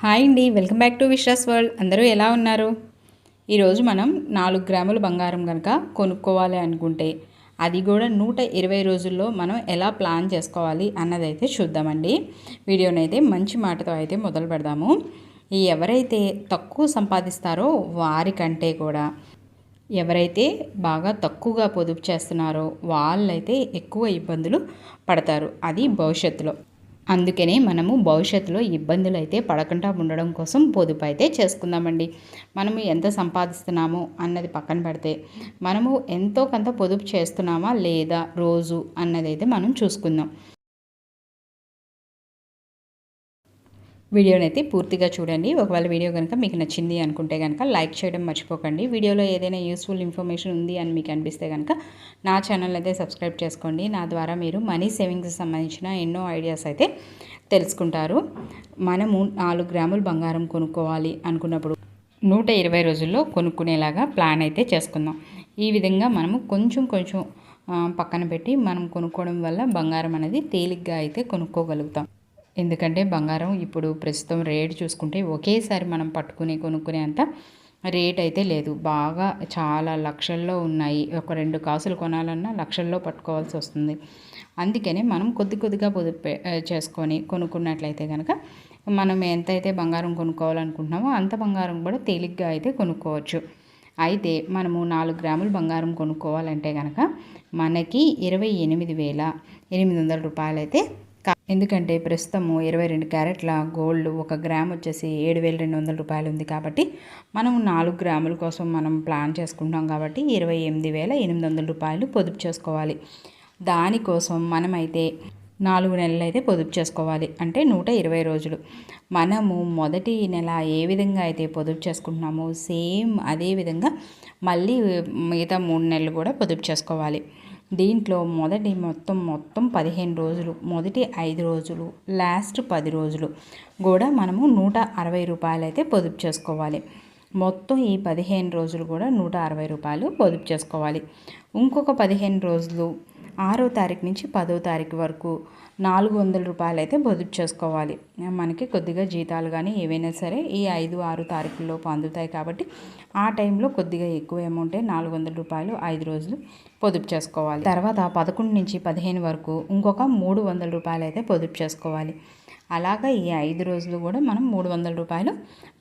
Hi అండి welcome back to Vishwas world. అందరూ ఎలా ఉన్నారు? ఈరోజు మనం నాలుగు గ్రాముల బంగారం కనుక కొనుక్కోవాలి అనుకుంటే అది కూడా నూట ఇరవై రోజుల్లో మనం ఎలా ప్లాన్ చేసుకోవాలి అన్నదైతే చూద్దామండి. వీడియోనైతే మంచి మాటతో అయితే మొదలు పెడదాము. ఎవరైతే తక్కువ సంపాదిస్తారో వారికంటే కూడా. ఎవరైతే బాగా తక్కువగా పొదుపు చేస్తున్నారో వాళ్ళైతే ఎక్కువ ఇబ్బందులు పడతారు. అది భవిష్యత్తులో. అందుకనే మనము భవిష్యత్తులో ఇబ్బందులు అయితే పడకుండా ఉండడం కోసం పొదుపు అయితే చేసుకుందామండి. మనము ఎంత సంపాదిస్తున్నాము అన్నది పక్కన పెడితే మనము ఎంతో కొంత పొదుపు చేస్తున్నామా లేదా రోజు అన్నది అయితే మనం చూసుకుందాం. వీడియోనైతే పూర్తిగా చూడండి. ఒకవేళ వీడియో కనుక మీకు నచ్చింది అనుకుంటే కనుక లైక్ చేయడం మర్చిపోకండి. వీడియోలో ఏదైనా యూస్ఫుల్ ఇన్ఫర్మేషన్ ఉంది అని మీకు అనిపిస్తే కనుక నా ఛానల్ అయితే సబ్స్క్రైబ్ చేసుకోండి. నా ద్వారా మీరు మనీ సేవింగ్స్ సంబంధించిన ఎన్నో ఐడియాస్ అయితే తెలుసుకుంటారు. మనము నాలుగు గ్రాములు బంగారం కొనుక్కోవాలి అనుకున్నప్పుడు నూట ఇరవై రోజుల్లో కొనుక్కునేలాగా ప్లాన్ అయితే చేసుకుందాం. ఈ విధంగా మనము కొంచెం కొంచెం పక్కన పెట్టి మనం కొనుక్కోవడం వల్ల బంగారం అనేది తేలిగ్గా అయితే కొనుక్కోగలుగుతాం. ఎందుకంటే బంగారం ఇప్పుడు ప్రస్తుతం రేట్ చూసుకుంటే ఒకేసారి మనం పట్టుకుని కొనుక్కునే అంత రేట్ అయితే లేదు. బాగా చాలా లక్షల్లో ఉన్నాయి. ఒక రెండు కాసులు కొనాలన్నా లక్షల్లో పట్టుకోవాల్సి వస్తుంది. అందుకనే మనం కొద్ది కొద్దిగా పొదుపు చేసుకొని కొనుక్కున్నట్లయితే కనుక మనం ఎంతైతే బంగారం కొనుక్కోవాలనుకుంటున్నామో అంత బంగారం కూడా తేలిగ్గా అయితే కొనుక్కోవచ్చు. అయితే మనము నాలుగు గ్రాములు బంగారం కొనుక్కోవాలంటే కనుక మనకి ఇరవై ఎనిమిది వేల ఎనిమిది వందల రూపాయలు అయితే ఎందుకంటే ప్రస్తుతము ఇరవై రెండు క్యారెట్ల గోల్డ్ ఒక గ్రామ్ వచ్చేసి ఏడు వేల రెండు వందల రూపాయలు ఉంది కాబట్టి మనం నాలుగు గ్రాముల కోసం మనం ప్లాన్ చేసుకుంటాం కాబట్టి ఇరవై ఎనిమిది వేల ఎనిమిది వందల రూపాయలు పొదుపు చేసుకోవాలి. దానికోసం మనమైతే నాలుగు నెలలు అయితే పొదుపు చేసుకోవాలి. అంటే నూట ఇరవై రోజులు. మనము మొదటి నెల ఏ విధంగా అయితే పొదుపు చేసుకుంటున్నామో సేమ్ అదే విధంగా మళ్ళీ మిగతా మూడు నెలలు కూడా పొదుపు చేసుకోవాలి. దీంట్లో మొదటి మొత్తం మొత్తం పదిహేను రోజులు మొదటి ఐదు రోజులు లాస్ట్ పది రోజులు. కూడా మనము నూట అరవై రూపాయలు అయితే పొదుపు చేసుకోవాలి. మొత్తం ఈ పదిహేను రోజులు కూడా నూట అరవై రూపాయలు పొదుపు చేసుకోవాలి. ఇంకొక పదిహేను రోజులు ఆరో తారీఖు నుంచి పదో తారీఖు వరకు నాలుగు వందల రూపాయలు అయితే పొదుపు చేసుకోవాలి. మనకి కొద్దిగా జీతాలు కానీ ఏవైనా సరే ఈ ఐదు ఆరు తారీఖుల్లోపు అందుతాయి కాబట్టి ఆ టైంలో కొద్దిగా ఎక్కువ అమౌంటే నాలుగు వందల రూపాయలు ఐదు రోజులు పొదుపు చేసుకోవాలి. తర్వాత పదకొండు నుంచి పదిహేను వరకు ఇంకొక మూడు వందల రూపాయలు అయితే పొదుపు చేసుకోవాలి. అలాగా ఈ ఐదు రోజులు కూడా మనం మూడు వందల రూపాయలు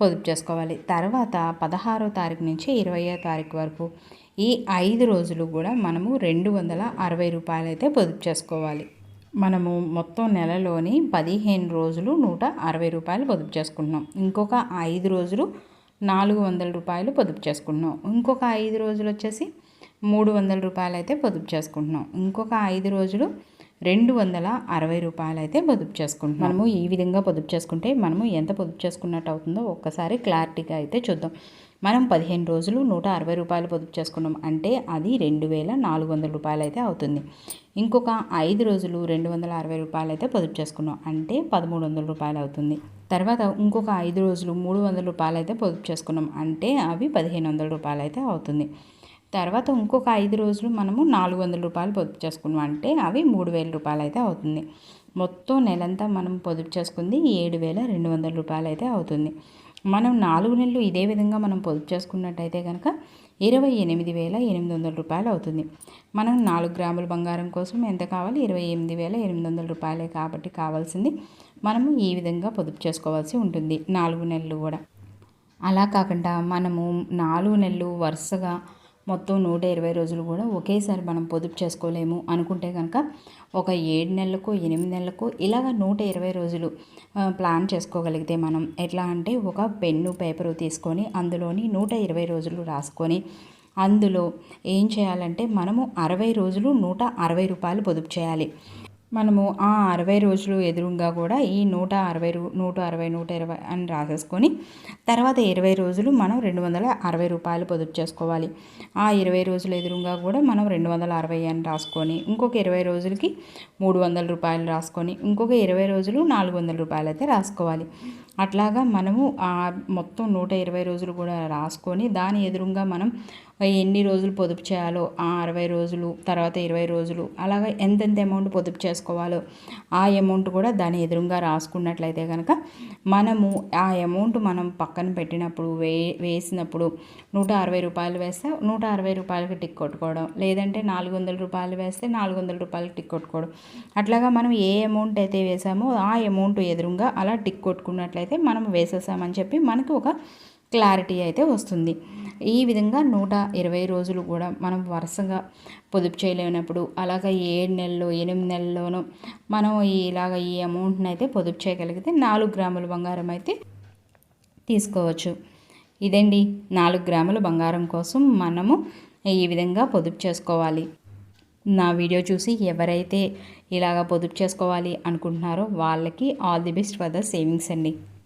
పొదుపు చేసుకోవాలి. తర్వాత పదహారో తారీఖు నుంచి ఇరవయో తారీఖు వరకు ఈ ఐదు రోజులు కూడా మనము రెండు వందల అరవై రూపాయలు అయితే పొదుపు చేసుకోవాలి. మనము మొత్తం నెలలోని పదిహేను రోజులు నూట అరవై రూపాయలు పొదుపు చేసుకుంటున్నాం. ఇంకొక ఐదు రోజులు నాలుగు వందల రూపాయలు పొదుపు చేసుకుంటున్నాం. ఇంకొక ఐదు రోజులు వచ్చేసి మూడు వందల రూపాయలు అయితే పొదుపు చేసుకుంటున్నాం. ఇంకొక ఐదు రోజులు రెండు వందల అరవై రూపాయలు అయితే పొదుపు చేసుకుంటున్నాం. మనము ఈ విధంగా పొదుపు చేసుకుంటే మనము ఎంత పొదుపు చేసుకున్నట్టు అవుతుందో ఒక్కసారి క్లారిటీగా అయితే చూద్దాం. మనం పదిహేను రోజులు నూట అరవై రూపాయలు పొదుపు చేసుకున్నాం అంటే అది రెండు వేల నాలుగు వందల రూపాయలు అయితే అవుతుంది. ఇంకొక ఐదు రోజులు రెండు వందల అరవై రూపాయలు అయితే పొదుపు చేసుకున్నాం అంటే పదమూడు వందల రూపాయలు అవుతుంది. తర్వాత ఇంకొక ఐదు రోజులు మూడు వందల రూపాయలు అయితే పొదుపు చేసుకున్నాం అంటే అవి పదిహేను వందల రూపాయలు అయితే అవుతుంది. తర్వాత ఇంకొక ఐదు రోజులు మనము నాలుగు వందల రూపాయలు పొదుపు చేసుకున్నాం. అంటే అవి మూడు వేల రూపాయలు అయితే అవుతుంది. మొత్తం నెలంతా మనం పొదుపు చేసుకుంది ఏడు వేల రెండు వందల రూపాయలు అయితే అవుతుంది. మనం నాలుగు నెలలు ఇదే విధంగా మనం పొదుపు చేసుకున్నట్టయితే కనుక ఇరవై ఎనిమిది వేల ఎనిమిది వందల రూపాయలు అవుతుంది. మనం నాలుగు గ్రాముల బంగారం కోసం ఎంత కావాలి? ఇరవై ఎనిమిది వేల ఎనిమిది వందల రూపాయలే కాబట్టి కావాల్సింది మనము ఈ విధంగా పొదుపు చేసుకోవాల్సి ఉంటుంది నాలుగు నెలలు కూడా. అలా కాకుండా మనము నాలుగు నెలలు వరుసగా మొత్తం నూట ఇరవై రోజులు కూడా ఒకేసారి మనం పొదుపు చేసుకోలేము అనుకుంటే కనుక ఒక ఏడు నెలలకు ఎనిమిది నెలలకు ఇలాగ నూట ఇరవై రోజులు ప్లాన్ చేసుకోగలిగితే మనం ఎట్లా అంటే ఒక పెన్ను పేపరు తీసుకొని అందులోని నూట ఇరవై రోజులు రాసుకొని అందులో ఏం చేయాలంటే మనము అరవై రోజులు నూట అరవై రూపాయలు పొదుపు చేయాలి. మనము ఆ అరవై రోజులు ఎదురుగా కూడా ఈ నూట అరవై నూట అరవై నూట ఇరవై అని రాసేసుకొని తర్వాత ఇరవై రోజులు మనం రెండు వందల అరవై రూపాయలు పొదుపు చేసుకోవాలి. ఆ ఇరవై రోజులు ఎదురుగా కూడా మనం రెండు వందల అరవై అని రాసుకొని ఇంకొక ఇరవై రోజులకి మూడు వందల రూపాయలు రాసుకొని ఇంకొక ఇరవై రోజులు నాలుగు వందల రూపాయలు అయితే రాసుకోవాలి. అట్లాగా మనము ఆ మొత్తం నూట ఇరవై రోజులు కూడా రాసుకొని దాని ఎదురుగా మనం ఎన్ని రోజులు పొదుపు చేయాలో ఆ అరవై రోజులు తర్వాత ఇరవై రోజులు అలాగే ఎంతెంత అమౌంట్ పొదుపు చేసుకోవాలో ఆ అమౌంట్ కూడా దాని ఎదురుగా రాసుకున్నట్లయితే కనుక మనము ఆ అమౌంట్ మనం పక్కన పెట్టినప్పుడు వే వేసినప్పుడు నూట అరవై రూపాయలు వేస్తే నూట అరవై రూపాయలకి టిక్ కొట్టుకోవడం లేదంటే నాలుగు వందల రూపాయలు వేస్తే నాలుగు వందల రూపాయలకి టిక్ కొట్టుకోవడం. అట్లాగా మనం ఏ అమౌంట్ అయితే వేసామో ఆ అమౌంట్ ఎదురుగా అలా టిక్ కొట్టుకున్నట్లయితే అయితే మనం వేసేసామని చెప్పి మనకు ఒక క్లారిటీ అయితే వస్తుంది. ఈ విధంగా నూట ఇరవై రోజులు కూడా మనం వరుసగా పొదుపు చేయలేనప్పుడు అలాగ ఏడు నెలలు ఎనిమిది నెలల్లోనూ మనం ఇలాగ ఈ అమౌంట్ని అయితే పొదుపు చేయగలిగితే నాలుగు గ్రాముల బంగారం అయితే తీసుకోవచ్చు. ఇదండి నాలుగు గ్రాముల బంగారం కోసం మనము ఈ విధంగా పొదుపు చేసుకోవాలి. నా వీడియో చూసి ఎవరైతే ఇలాగ పొదుపు చేసుకోవాలి అనుకుంటున్నారో వాళ్ళకి all the best for the savings అండి.